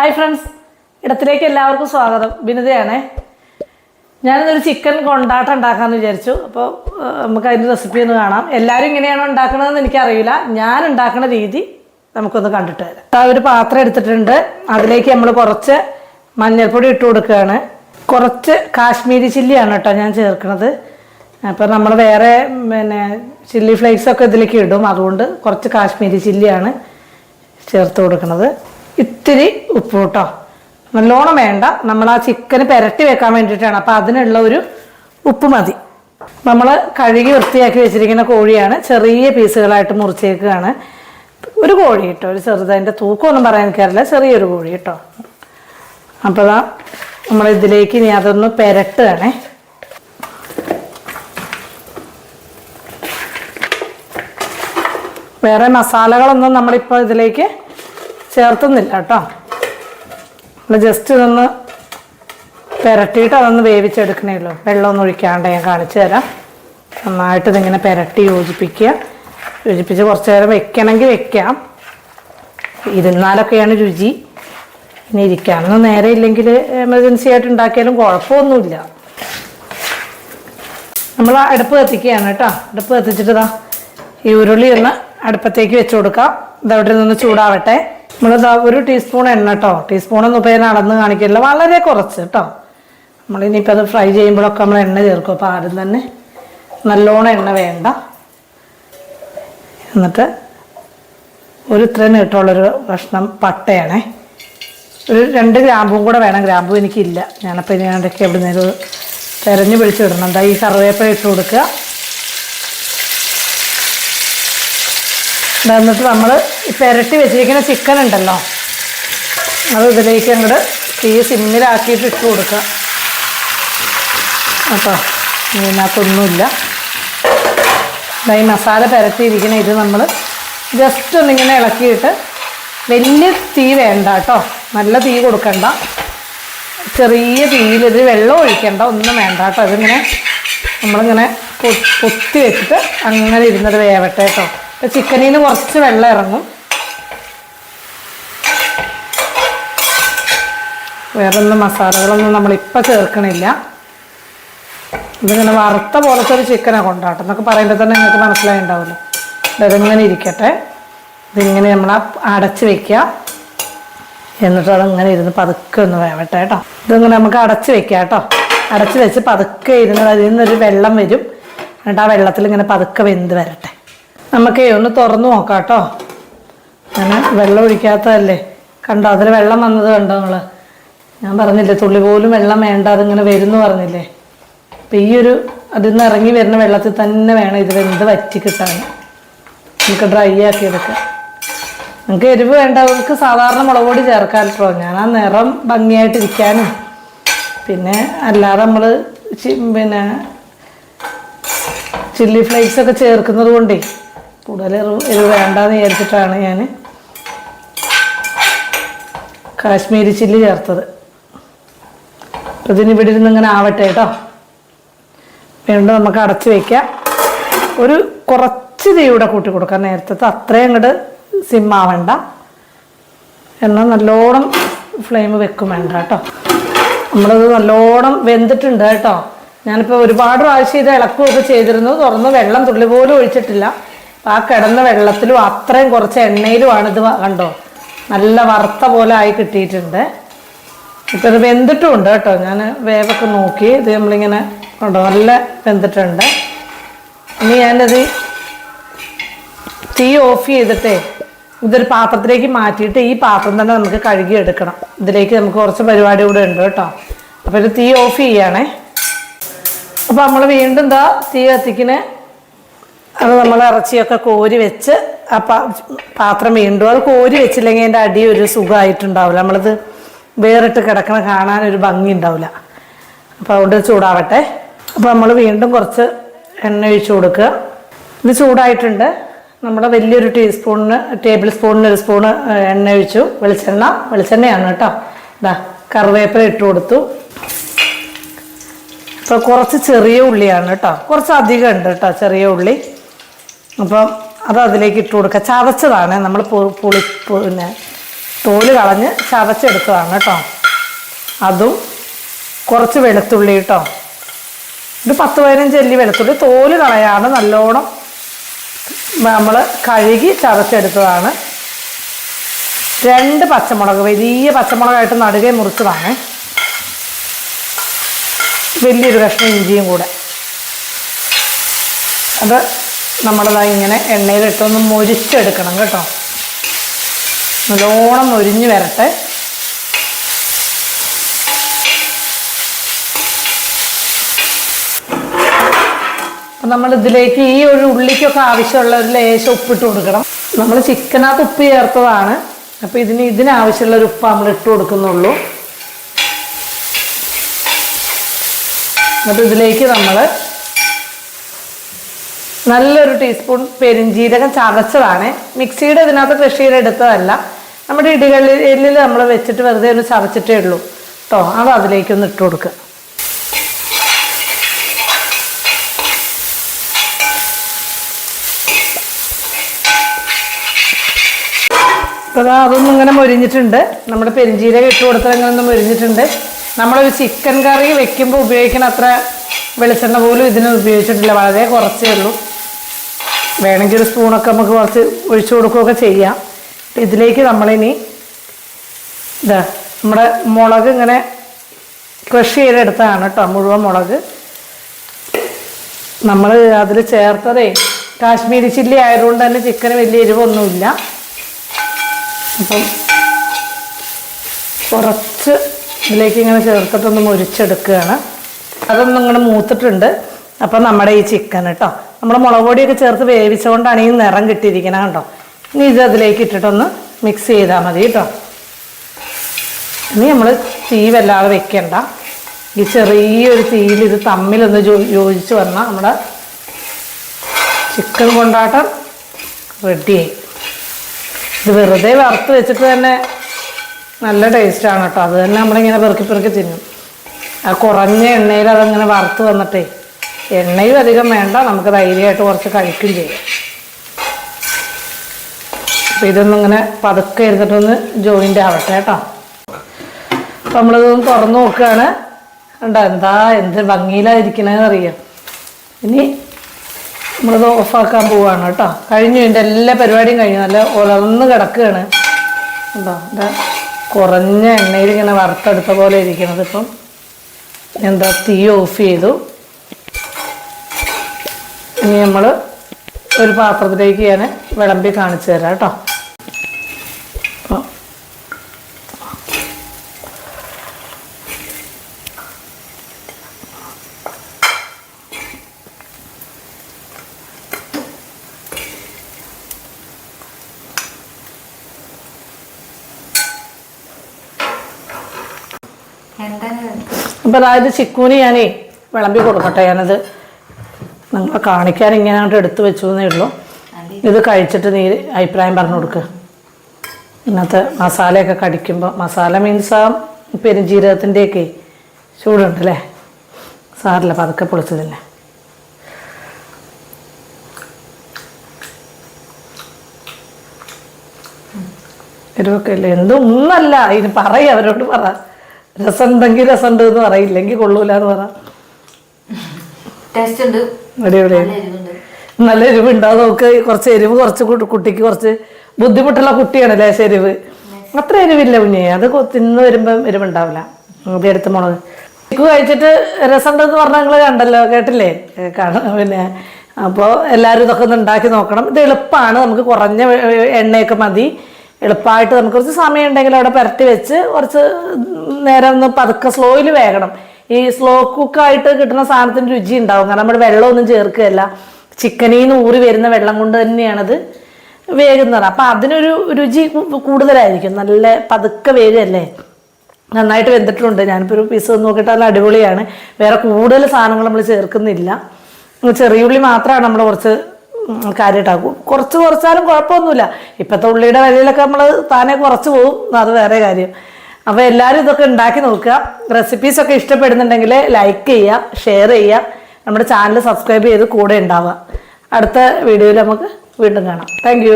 Hi friends. ഇടത്തിലേക്ക് എല്ലാവർക്കും സ്വാഗതം. ബിനിതയാണേ ഞാനിന്നൊരു chicken കൊണ്ടാട്ടം ഉണ്ടാക്കാമെന്ന് വിചാരിച്ചു. അപ്പോൾ നമുക്ക് അതിന്റെ റെസിപ്പി ഒന്ന് കാണാം. എല്ലാവരും ഇങ്ങനെയാണോ ഉണ്ടാക്കണതെന്ന് എനിക്കറിയില്ല. ഞാൻ ഉണ്ടാക്കുന്ന രീതി നമുക്കൊന്ന് കണ്ടിട്ട് വരാം. ആ ഒരു പാത്രം എടുത്തിട്ടുണ്ട്. അതിലേക്ക് നമ്മൾ കുറച്ച് മഞ്ഞൾപ്പൊടി ഇട്ട് കൊടുക്കുകയാണ്. കുറച്ച് കാശ്മീരി ചില്ലിയാണ് കേട്ടോ ഞാൻ ചേർക്കുന്നത് അപ്പോൾ നമ്മൾ വേറെ പിന്നെ ചില്ലി ഫ്ലേക്സൊക്കെ ഇതിലേക്ക് ഇടും. അതുകൊണ്ട് കുറച്ച് കാശ്മീരി ചില്ലിയാണ് ചേർത്ത് കൊടുക്കുന്നത് ഇത്തിരി ഉപ്പ് കേട്ടോ നല്ലോണം വേണ്ട. നമ്മൾ ആ ചിക്കൻ പെരട്ടി വെക്കാൻ വേണ്ടിയിട്ടാണ്. അപ്പോൾ അതിനുള്ള ഒരു ഉപ്പ് മതി. നമ്മൾ കഴുകി വൃത്തിയാക്കി വെച്ചിരിക്കുന്ന കോഴിയാണ്. ചെറിയ പീസുകളായിട്ട് മുറിച്ചേക്കുകയാണ് ഒരു കോഴി കേട്ടോ. ഒരു ചെറുത്. അതിന്റെ തൂക്കമൊന്നും പറയാൻ എനിക്കറിയില്ല. ചെറിയൊരു കോഴി കേട്ടോ. അപ്പോൾ ഇതാ നമ്മളിതിലേക്ക് ഇനി അതൊന്ന് പെരട്ടുകയാണേ. വേറെ മസാലകളൊന്നും നമ്മളിപ്പോൾ ഇതിലേക്ക് ചേർത്തുന്നില്ല കേട്ടോ. നമ്മൾ ജസ്റ്റ് ഇതൊന്ന് പുരട്ടിയിട്ട് അതൊന്ന് വേവിച്ചെടുക്കണേ ഉള്ളൂ വെള്ളമൊന്നും ഒഴിക്കാണ്ട് ഞാൻ കാണിച്ചു തരാം. നന്നായിട്ട് ഇതിങ്ങനെ പുരട്ടി യോജിപ്പിക്കുക. യോജിപ്പിച്ച് കുറച്ച് നേരം വെക്കണമെങ്കിൽ വെക്കാം. ഇരുന്നാലൊക്കെയാണ് രുചി. ഇനി ഇരിക്കാനൊന്നും നേരെ ഇല്ലെങ്കിൽ എമർജൻസി ആയിട്ട് ഉണ്ടാക്കിയാലും കുഴപ്പമൊന്നുമില്ല. നമ്മൾ അടുപ്പ് കത്തിക്കുകയാണ് കേട്ടോ. അടുപ്പ് കത്തിച്ചിട്ട് ഇതാ ഈ ഉരുളി ഒന്ന് അടുപ്പത്തേക്ക് വെച്ച് കൊടുക്കാം. ഇതവിടെ നിന്ന് ചൂടാവട്ടെ. നമ്മൾ ഒരു ടീസ്പൂൺ എണ്ണ കേട്ടോ ടീസ്പൂണൊന്നും ഇപ്പോൾ ഞാൻ അളന്ന് കാണിക്കില്ല. വളരെ കുറച്ച് കേട്ടോ നമ്മളിനിയിപ്പോൾ അത് ഫ്രൈ ചെയ്യുമ്പോഴൊക്കെ നമ്മൾ എണ്ണ ചേർക്കും. അപ്പോൾ ആരും തന്നെ നല്ലോണം എണ്ണ വേണ്ട. എന്നിട്ട് ഒരു ഇത്ര നീട്ടമുള്ളൊരു കഷ്ണം പട്ടയാണേ. ഒരു രണ്ട് ഗ്രാമ്പും കൂടെ വേണം. ഗ്രാമ്പും എനിക്കില്ല. ഞാനപ്പോൾ ഇനി ഞാനൊക്കെ എവിടെ നിന്നൊരു തിരഞ്ഞു പിടിച്ചിടണം എന്താ ഈ കറിവേപ്പില ഇട്ട് കൊടുക്കുക. എന്നിട്ട് നമ്മൾ പുരട്ടി വെച്ചിരിക്കുന്ന ചിക്കൻ ഉണ്ടല്ലോ. അത് ഇതിലേക്ക് അങ്ങോട്ട് തീ സിമ്മിലാക്കിയിട്ട് ഇട്ട് കൊടുക്കുക കേട്ടോ ഇതിനകത്തൊന്നുമില്ല. ഈ മസാല പുരട്ടിയിരിക്കുന്ന ഇത് നമ്മൾ ജസ്റ്റ് ഒന്നിങ്ങനെ ഇളക്കിയിട്ട് വലിയ തീ വേണ്ട കേട്ടോ. നല്ല തീ കൊടുക്കണ്ട. ചെറിയ തീയിൽ ഇത് വെള്ളം ഒഴിക്കണ്ട ഒന്നും വേണ്ട കേട്ടോ. ഇതിങ്ങനെ നമ്മളിങ്ങനെ പൊത്തി വെച്ചിട്ട് അങ്ങനെ ഇരുന്നത് വേവട്ടെ കേട്ടോ. ഇപ്പം ചിക്കനിൽ നിന്ന് കുറച്ച് വെള്ളം ഇറങ്ങും. വേറൊന്നും മസാലകളൊന്നും നമ്മളിപ്പോൾ ചേർക്കണില്ല. ഇതിങ്ങനെ വറുത്ത പോലത്തെ ഒരു ചിക്കനാണ് കൊണ്ടാട്ടം. എന്നൊക്കെ പറയുമ്പോൾ തന്നെ നിങ്ങൾക്ക് മനസ്സിലായി ഉണ്ടാവുമല്ലോ ഇതിങ്ങനെ ഇരിക്കട്ടെ. ഇതിങ്ങനെ നമ്മൾ അടച്ച് വെക്കുക എന്നിട്ട് അതങ്ങനെ ഇരുന്ന് പതുക്കെ ഒന്ന് വേവട്ടെ കേട്ടോ. ഇതിങ്ങനെ നമുക്ക് അടച്ച് വെക്കാം കേട്ടോ. അടച്ച് വെച്ച് പതുക്കെ ഇരുന്ന് അതിൽ നിന്നൊരു വെള്ളം വരും. എന്നിട്ട് ആ വെള്ളത്തിൽ ഇങ്ങനെ പതുക്കെ വെന്ത് വരട്ടെ. നമുക്ക് ഒന്ന് തുറന്നു നോക്കാം കേട്ടോ. അങ്ങനെ വെള്ളം ഒഴിക്കാത്തതല്ലേ? കണ്ടോ അതിൽ വെള്ളം വന്നത് കണ്ടോ നിങ്ങൾ ഞാൻ പറഞ്ഞില്ലേ തുള്ളി പോലും വെള്ളം വേണ്ട അതിങ്ങനെ വരുന്നു പറഞ്ഞില്ലേ. അപ്പം ഈ ഒരു അതിൽ നിന്ന് ഇറങ്ങി വരുന്ന വെള്ളത്തിൽ തന്നെ വേണം ഇത് വെന്ത് വറ്റി കിട്ടാൻ. നമുക്ക് ഡ്രൈ ആക്കി എടുക്കാം നിങ്ങൾക്ക് എരിവ് വേണ്ടവർക്ക് സാധാരണ മുളക് പൊടി ചേർക്കാൻ കേട്ടോ ഞാൻ ആ നിറം ഭംഗിയായിട്ടിരിക്കാനും പിന്നെ അല്ലാതെ നമ്മൾ പിന്നെ ചില്ലി ഫ്ലേക്സ് ഒക്കെ ചേർക്കുന്നത് കൊണ്ടേ കൂടുതൽ എരിവ് വേണ്ടെന്ന് വിചാരിച്ചിട്ടാണ് ഞാൻ കാശ്മീരി ചില്ലി ചേർത്തത്. അപ്പം ഇതിന് ഇവിടെ ഇരുന്ന് ഇങ്ങനെ ആവട്ടെ കേട്ടോ. വീണ്ടും നമുക്ക് അടച്ചു വയ്ക്കാം ഒരു കുറച്ച് തീ കൂടെ കൂട്ടി കൊടുക്കാം നേരത്തെ. അത്രയും അങ്ങോട്ട് സിമ്മാവണ്ട എന്നാൽ നല്ലോണം ഫ്ലെയിം വെക്കും വേണ്ട കേട്ടോ. നമ്മളത് നല്ലോണം വെന്തിട്ടുണ്ട് കേട്ടോ. ഞാനിപ്പോൾ ഒരുപാട് പ്രാവശ്യം ഇത് ഇളക്കുകയൊക്കെ ചെയ്തിരുന്നു. തുറന്ന് വെള്ളം തുള്ളി പോലും ഒഴിച്ചിട്ടില്ല. ആ കിടന്ന വെള്ളത്തിലും അത്രയും കുറച്ച് എണ്ണയിലുമാണ് കണ്ടോ? നല്ല വറുത്ത പോലെ ആയി കിട്ടിയിട്ടുണ്ട്. ഇപ്പം ഇത് വെന്തിട്ടുമുണ്ട് കേട്ടോ. ഞാൻ വേവൊക്കെ നോക്കി. ഇത് നമ്മളിങ്ങനെ കണ്ടോ നല്ല വെന്തിട്ടുണ്ട്. ഇനി ഞാനത് തീ ഓഫ് ചെയ്തിട്ടേ ഇതൊരു പാത്രത്തിലേക്ക് മാറ്റിയിട്ട് ഈ പാത്രം തന്നെ നമുക്ക് കഴുകി എടുക്കണം ഇതിലേക്ക് നമുക്ക് കുറച്ച് പരിപാടി കൂടെ ഉണ്ട് കേട്ടോ. അപ്പോൾ ഇത് തീ ഓഫ് ചെയ്യുകയാണേ അപ്പോൾ നമ്മൾ വീണ്ടും എന്താ തീ കത്തിക്കിന് അത് നമ്മൾ ഇറച്ചിയൊക്കെ കോരി വെച്ച് ആ പാത്രം വീണ്ടും അത് കോരി വെച്ചില്ലെങ്കിൽ അതിന്റെ അടി ഒരു സുഖമായിട്ടുണ്ടാവില്ല. നമ്മളത് വേറിട്ട് കിടക്കണ കാണാൻ ഒരു ഭംഗി ഉണ്ടാവില്ല. അപ്പോൾ അതുകൊണ്ട് ചൂടാവട്ടെ. അപ്പോൾ നമ്മൾ വീണ്ടും കുറച്ച് എണ്ണ ഒഴിച്ച് കൊടുക്കുക. ഇത് ചൂടായിട്ടുണ്ട്. നമ്മൾ വലിയൊരു ടീസ്പൂണിന് ടേബിൾ സ്പൂണിന് ഒരു സ്പൂണ് എണ്ണ ഒഴിച്ചു. വെളിച്ചെണ്ണ വെളിച്ചെണ്ണയാണ് കേട്ടോ. ഇതാ കറിവേപ്പില ഇട്ട് കൊടുത്തു. അപ്പോൾ കുറച്ച് ചെറിയ ഉള്ളിയാണ് കേട്ടോ. കുറച്ച് അധികം ഉണ്ട് കേട്ടോ ചെറിയ ഉള്ളി. അപ്പം അത് അതിലേക്ക് ഇട്ട് കൊടുക്കുക. ചതച്ചതാണ്. നമ്മൾ പുളി പിന്നെ തോൽ കളഞ്ഞ് ചതച്ചെടുത്തതാണ് കേട്ടോ. അതും കുറച്ച് വെളുത്തുള്ളി കേട്ടോ. ഒരു പത്ത് പതിനഞ്ച് അല്ലി വെളുത്തുള്ളി. തോൽ കളയാതെ നല്ലോണം നമ്മൾ കഴുകി ചതച്ചെടുത്തതാണ്. രണ്ട് പച്ചമുളക് വലിയ പച്ചമുളകായിട്ട് നടുകെ മുറിച്ചതാണ്. വലിയൊരു കഷ്ണം ഇഞ്ചിയും കൂടെ. അത് നമ്മളതാ ഇങ്ങനെ എണ്ണയിലിട്ടൊന്ന് മുരിച്ചെടുക്കണം കേട്ടോ. നല്ലോണം മൊരിഞ്ഞ് വരട്ടെ. അപ്പം നമ്മൾ ഇതിലേക്ക് ഈ ഒരു ഉള്ളിക്കൊക്കെ ആവശ്യമുള്ള ഒരു ലേശം ഉപ്പിട്ട് കൊടുക്കണം. നമ്മൾ ചിക്കനകത്ത് ഉപ്പ് ചേർത്തതാണ്. അപ്പോൾ ഇതിന് ഇതിനാവശ്യമുള്ള ഒരു ഉപ്പ് നമ്മൾ ഇട്ട് കൊടുക്കുന്നുള്ളൂ. എന്നിട്ട് ഇതിലേക്ക് നമ്മൾ നല്ലൊരു ടീസ്പൂൺ പെരിഞ്ജീരകം ചതച്ചതാണ്. മിക്സിയുടെ ഇതിനകത്ത് കൃഷി ചെയ്ത് എടുത്തതല്ല നമ്മുടെ ഇടികളിൽ നമ്മൾ വെച്ചിട്ട് വെറുതെ ഒന്ന് ചതച്ചിട്ടേ ഉള്ളൂ. കേട്ടോ അത് അതിലേക്കൊന്ന് ഇട്ട് കൊടുക്കുക അപ്പോൾ ദാ അതൊന്നും ഇങ്ങനെ മൊരിഞ്ഞിട്ടുണ്ട്. നമ്മുടെ പെരിഞ്ചീരകം ഇട്ട് കൊടുത്താൽ ഇങ്ങനെ ഒന്ന് മൊരിഞ്ഞിട്ടുണ്ട്. നമ്മളൊരു ചിക്കൻ കറി വെക്കുമ്പോൾ ഉപയോഗിക്കുന്ന അത്ര വെളിച്ചെണ്ണ പോലും ഇതിന് ഉപയോഗിച്ചിട്ടില്ല. വളരെ കുറച്ചേ ഉള്ളൂ. വേണമെങ്കിൽ ഒരു സ്പൂണൊക്കെ നമുക്ക് കുറച്ച് ഒഴിച്ചു കൊടുക്കുകയൊക്കെ ചെയ്യാം. ഇതിലേക്ക് നമ്മളിനി ഇതാ നമ്മുടെ മുളക് ഇങ്ങനെ ക്രഷ് ചെയ്തെടുത്തതാണ് കേട്ടോ മുഴുവൻ മുളക്. നമ്മൾ അതിൽ ചേർത്തതേ കാശ്മീരി ചില്ലി ആയതുകൊണ്ട് തന്നെ ചിക്കന് വലിയ എരിവൊന്നുമില്ല. അപ്പം കുറച്ച് ഇതിലേക്ക് ഇങ്ങനെ ചേർത്തിട്ടൊന്ന് മുരിച്ചെടുക്കുകയാണ്. അതൊന്നും ഇങ്ങനെ മൂത്തിട്ടുണ്ട്. അപ്പം നമ്മുടെ ഈ ചിക്കൻ കേട്ടോ. നമ്മൾ മുളക് പൊടിയൊക്കെ ചേർത്ത് വേവിച്ചുകൊണ്ടാണ് ഈ നിറം കിട്ടിയിരിക്കുന്നത് കേട്ടോ ഇനി ഇത് അതിലേക്ക് ഇട്ടിട്ടൊന്ന് മിക്സ് ചെയ്താൽ മതി കേട്ടോ. ഇനി നമ്മൾ തീ വല്ലാതെ വെക്കണ്ട. ഈ ചെറിയൊരു തീയിൽ ഇത് തമ്മിലൊന്ന് യോജിച്ച് വന്നാൽ നമ്മുടെ ചിക്കൻ കൊണ്ടാട്ടം റെഡിയായി ഇത് വെറുതെ വറുത്ത് വെച്ചിട്ട് തന്നെ നല്ല ടേസ്റ്റാണ് കേട്ടോ. അത് തന്നെ നമ്മളിങ്ങനെ പെറുക്കി പെറുക്കി തിന്നും. ആ കുറഞ്ഞ എണ്ണയിൽ അതങ്ങനെ വറുത്ത് വന്നിട്ടേ എണ്ണയും അധികം വേണ്ട നമുക്ക് ധൈര്യമായിട്ട് കുറച്ച് കഴിക്കുകയും ചെയ്യാം. അപ്പം ഇതൊന്നും ഇങ്ങനെ പതുക്കെ ഇരുന്നിട്ടൊന്ന് ജോയിന്റ് ആവട്ടെ കേട്ടോ. അപ്പം നമ്മളിതൊന്ന് തുറന്ന് നോക്കുകയാണ്. ഉണ്ടോ എന്താ എന്ത് ഭംഗിയിലായിരിക്കണേന്ന് അറിയാം. ഇനി നമ്മളിത് ഓഫാക്കാൻ പോവാണ് കേട്ടോ. കഴിഞ്ഞു ഇതിന്റെ എല്ലാ പരിപാടിയും കഴിഞ്ഞു. നല്ല ഉലർന്ന് കിടക്കുകയാണ്. ഉണ്ടോ എന്റെ കുറഞ്ഞ എണ്ണയിൽ ഇങ്ങനെ വറുത്തെടുത്ത പോലെ ഇരിക്കണത് ഇപ്പം. എന്താ തീ ഓഫ് ചെയ്തു. ഇനി നമ്മൾ ഒരു പാത്രത്തിലേക്ക് ഞാൻ വിളമ്പി കാണിച്ചു തരാം കേട്ടോ. അപ്പൊ എന്താണ്? അപ്പം അതായത് ചിക്കൂന് ഞാനേ വിളമ്പി കൊടുക്കട്ടെ ഞാനത് നിങ്ങളെ കാണിക്കാൻ ഇങ്ങനെ എടുത്തു വെച്ചു എന്നേ ഉള്ളൂ. ഇത് കഴിച്ചിട്ട് നീ അഭിപ്രായം പറഞ്ഞു കൊടുക്കുക ഇന്നത്തെ മസാലയൊക്കെ കടിക്കുമ്പോൾ മസാല മീൻസ് ആ പെരുംജീരകത്തിന്റെയൊക്കെ ചൂടുണ്ടല്ലേ? സാറില്ല പതുക്കെ പൊളിച്ചതല്ലേ? എരിവൊക്കെ ഇല്ല എന്തും ഇതിന് പറയ അവരോട് പറ. രസമുണ്ടെങ്കിൽ രസമുണ്ട് എന്ന് പറയില്ലെങ്കിൽ കൊള്ളൂല എന്ന് പറ. ടേസ്റ്റ് ഉണ്ട്. അടിപൊളിയാണ് നല്ല എരിവ് നല്ല നമുക്ക് നോക്ക് കുറച്ച് എരിവ് കുറച്ച് കുട്ടിക്ക് കുറച്ച് ബുദ്ധിമുട്ടുള്ള കുട്ടിയാണല്ലേ എരിവ്. അത്ര എരിവില്ല കുഞ്ഞെ. അത് തിന്ന് വരുമ്പം എരിവുണ്ടാവില്ല. അത് എടുത്ത് മുളക്. ചിക്കു കഴിച്ചിട്ട് രസമുണ്ടെന്ന് പറഞ്ഞാൽ നിങ്ങൾ കണ്ടല്ലോ കേട്ടില്ലേ? കാണാം. പിന്നെ അപ്പോൾ എല്ലാവരും ഇതൊക്കെ ഒന്ന് ഉണ്ടാക്കി നോക്കണം. ഇത് എളുപ്പമാണ് നമുക്ക് കുറഞ്ഞ എണ്ണയൊക്കെ മതി. എളുപ്പമായിട്ട് നമുക്ക് കുറച്ച് സമയം ഉണ്ടെങ്കിൽ അവിടെ പുരട്ടി വെച്ച് കുറച്ച് നേരം ഒന്ന് പതുക്കെ സ്ലോയിൽ വേകണം. ഈ സ്ലോ കുക്കായിട്ട് കിട്ടുന്ന സാധനത്തിന് രുചി ഉണ്ടാവും. കാരണം നമ്മൾ വെള്ളമൊന്നും ചേർക്കുകയല്ല. ചിക്കനിൽ നിന്ന് ഊറി വരുന്ന വെള്ളം കൊണ്ട് തന്നെയാണത് വേകുന്നത്. അപ്പം അതിനൊരു രുചി കൂടുതലായിരിക്കും. നല്ല പതുക്കെ വേഗമല്ലേ നന്നായിട്ട് വെന്തിട്ടുണ്ട്. ഞാനിപ്പോൾ ഒരു പീസ് നോക്കിയിട്ട് നല്ല അടിപൊളിയാണ്. വേറെ കൂടുതൽ സാധനങ്ങൾ നമ്മൾ ചേർക്കുന്നില്ല. ചെറിയ ഉള്ളി മാത്രമാണ് നമ്മൾ കുറച്ച് കാര്യമായിട്ടാക്കും കുറച്ച് കുറച്ചാലും കുഴപ്പമൊന്നുമില്ല. ഇപ്പോഴത്തെ ഉള്ളിയുടെ വിലയിലൊക്കെ നമ്മൾ താനെ കുറച്ച് പോകും അത് വേറെ കാര്യം. അപ്പോൾ എല്ലാവരും ഇതൊക്കെ ഉണ്ടാക്കി നോക്കുക. റെസിപ്പീസൊക്കെ ഇഷ്ടപ്പെടുന്നുണ്ടെങ്കിൽ ലൈക്ക് ചെയ്യുക ഷെയർ ചെയ്യുക. നമ്മുടെ ചാനൽ സബ്സ്ക്രൈബ് ചെയ്ത് കൂടെ ഉണ്ടാവുക. അടുത്ത വീഡിയോയിൽ നമുക്ക് വീണ്ടും കാണാം. താങ്ക്